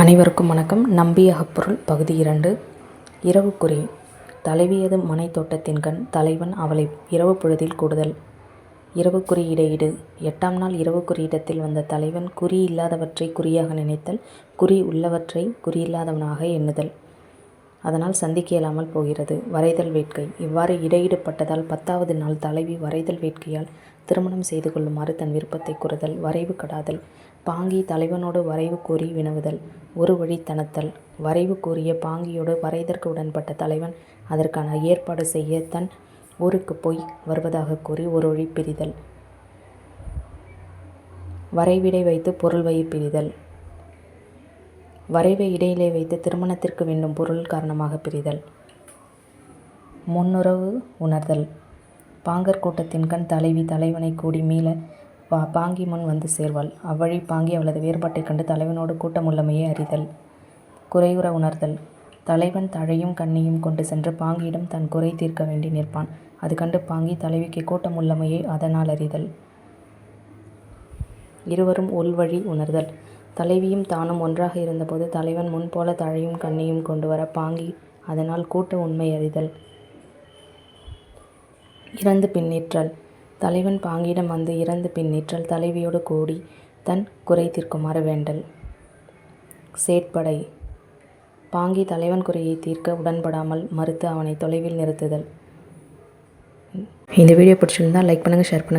அனைவருக்கும் வணக்கம். நம்பிய அகப்பொருள் பகுதி இரண்டு. இரவு தலைவியது மனை தோட்டத்தின் கண் தலைவன் அவளை இரவு பொழுதில் கூடுதல். இரவு இடையீடு. எட்டாம் நாள் இரவு குறியிடத்தில் வந்த தலைவன் குறி இல்லாதவற்றை குறியாக நினைத்தல் குறி உள்ளவற்றை குறியில்லாதவனாக எண்ணுதல். அதனால் சந்திக்க இயலாமல் போகிறது. வரைதல் வேட்கை. இவ்வாறு இடையிடப்பட்டதால் பத்தாவது நாள் தலைவி வரைதல் வேட்கையால் திருமணம் செய்து கொள்ளுமாறு தன் விருப்பத்தை கூறுதல் வரைவு கடாதல் பாங்கி தலைவனோடு வரைவு கூறி வினவுதல் ஒரு வழி தனத்தல் வரைவு கூறிய பாங்கியோடு வரைதற்கு உடன்பட்ட தலைவன் அதற்கான ஏற்பாடு செய்ய தன் ஊருக்கு போய் வருவதாக கூறி ஒரு வழி பிரிதல். வரைவிடை வைத்து பொருள் வயிர் பிரிதல். வரைவை இடையிலே வைத்து திருமணத்திற்கு வேண்டும் பொருள் காரணமாக பிரிதல். முன்னுறவு உணர்தல். பாங்கர் கூட்டத்தின் கண் தலைவி தலைவனை கூடி மீள பா பாங்கி முன் வந்து சேர்வாள். அவ்வழி பாங்கி அவளது வேறுபாட்டைக் கண்டு தலைவனோடு கூட்டமுள்ளமையை அறிதல். குறையுற உணர்தல். தலைவன் தழையும் கண்ணியும் கொண்டு சென்று பாங்கியிடம் தன் குறை தீர்க்க வேண்டி நிற்பான். அது கண்டு பாங்கி தலைவிக்கு கூட்டமுள்ளமையை அதனால் அறிதல். இருவரும் உள்வழி உணர்தல். தலைவியும் தானும் ஒன்றாக இருந்தபோது தலைவன் முன்போல தழையும் கண்ணியும் கொண்டு வர பாங்கி அதனால் கூட்ட உண்மை அறிதல். இறந்து பின்னிற்றல். தலைவன் பாங்கியிடம் வந்து இறந்து பின்னிற்றல். தலைவியோடு கூடி தன் குறை தீர்க்குமாறு வேண்டல் சேட்படை. பாங்கி தலைவன் குறையை தீர்க்க உடன்படாமல் மறுத்து அவனை தொலைவில் நிறுத்துதல். இந்த வீடியோ பிடிச்சிருந்தால் லைக் பண்ணுங்கள் ஷேர் பண்ணுங்கள்